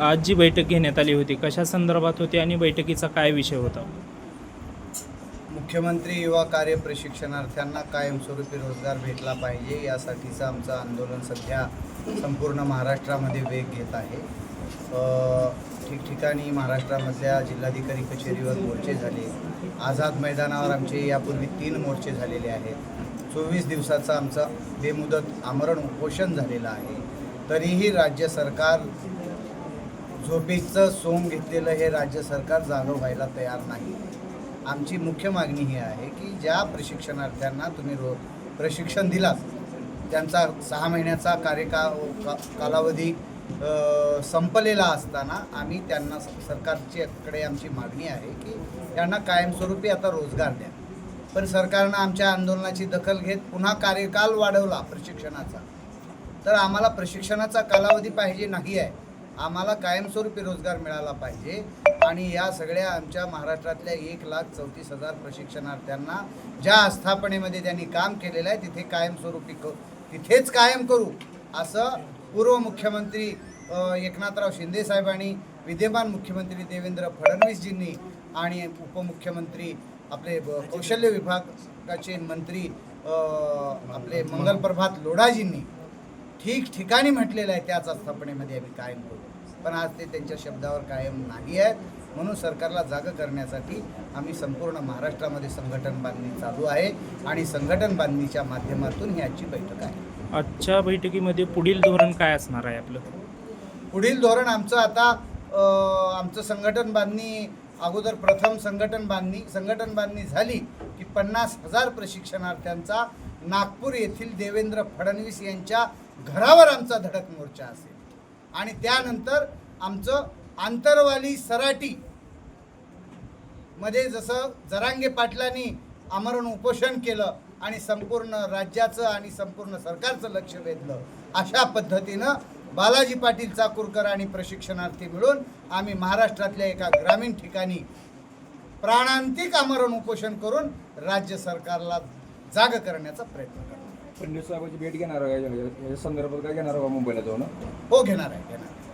आज जी बैठक घेण्यात आली होती कशा संदर्भात होती आणि बैठकीचा काय विषय होता? मुख्यमंत्री युवा कार्य प्रशिक्षणार्थ्यांना कायमस्वरूपी रोजगार भेटला पाहिजे यासाठीचं आमचं आंदोलन सध्या संपूर्ण महाराष्ट्रामध्ये वेग घेत आहे. ठिकठिकाणी महाराष्ट्रामधल्या जिल्हाधिकारी कचेरीवर मोर्चे झाले. आझाद मैदानावर आमचे यापूर्वी तीन मोर्चे झालेले आहेत. चोवीस दिवसाचं आमचं बेमुदत आमरण उपोषण झालेलं आहे. तरीही राज्य सरकार झोपेचं सोंग घेतलेलं हे राज्य सरकार जागं व्हायला तयार नाही. आमची मुख्य मागणी ही आहे की ज्या प्रशिक्षणार्थ्यांना तुम्ही रो प्रशिक्षण दिलात त्यांचा सहा महिन्याचा कार्यकाळ का- कालावधी संपलेला असताना आम्ही त्यांना स- सरकारच्याकडे आमची मागणी आहे की त्यांना कायमस्वरूपी आता रोजगार द्या. पण सरकारनं आमच्या आंदोलनाची दखल घेत पुन्हा कार्यकाल वाढवला प्रशिक्षणाचा. तर आम्हाला प्रशिक्षणाचा कालावधी पाहिजे नाही आहे. आम्हाला कायमस्वरूपी रोजगार मिळाला पाहिजे. आणि या सगळ्या आमच्या महाराष्ट्रातल्या एक लाख चौतीस हजार प्रशिक्षणार्थ्यांना ज्या आस्थापनेमध्ये त्यांनी काम केलेलं आहे तिथे कायमस्वरूपी क तिथेच कायम करू असं पूर्व मुख्यमंत्री एकनाथराव शिंदे साहेबांनी विद्यमान मुख्यमंत्री देवेंद्र फडणवीसजींनी आणि उपमुख्यमंत्री आपले ब- कौशल्य विभागाचे मंत्री आपले आपले मंगलप्रभात लोढाजींनी ठिकठिकाणी म्हटलेलं आहे त्याच आस्थापनेमध्ये आम्ही कायम करू पण आज ते त्यांच्या शब्दावर कायम नाही आहेत म्हणून सरकारला जागं करण्यासाठी आम्ही संपूर्ण महाराष्ट्रामध्ये संघटन बांधणी चालू आहे आणि संघटन बांधणीच्या माध्यमातून ही आजची बैठक आहे. आजच्या बैठकीमध्ये पुढील धोरण काय असणार आहे आपलं? पुढील धोरण आमचं आता आमचं संघटन बांधणी अगोदर प्रथम संघटन बांधणी संघटन बांधणी झाली की पन्नास हजार प्रशिक्षणार्थ्यांचा नागपूर येथील देवेंद्र फडणवीस यांच्या घरावर आमचा धडक मोर्चा असेल. आणि त्यानंतर आमचं आंतरवाली सराटी मध्ये जसं जरांगे पाटलांनी आमरण उपोषण केलं आणि संपूर्ण राज्याचं आणि संपूर्ण सरकारचं लक्ष वेधलं अशा पद्धतीनं बालाजी पाटील चाकूरकर आणि प्रशिक्षणार्थी मिळून आम्ही महाराष्ट्रातल्या एका ग्रामीण ठिकाणी प्राणांतिक आमरण उपोषण करून राज्य सरकारला जाग करण्याचा प्रयत्न करतो फडणवीस साहेबांची भेट घेणार आहे या- संदर्भात काय घेणार आहे मुंबईला जाऊन हो घेणार आहे घेणार आहे.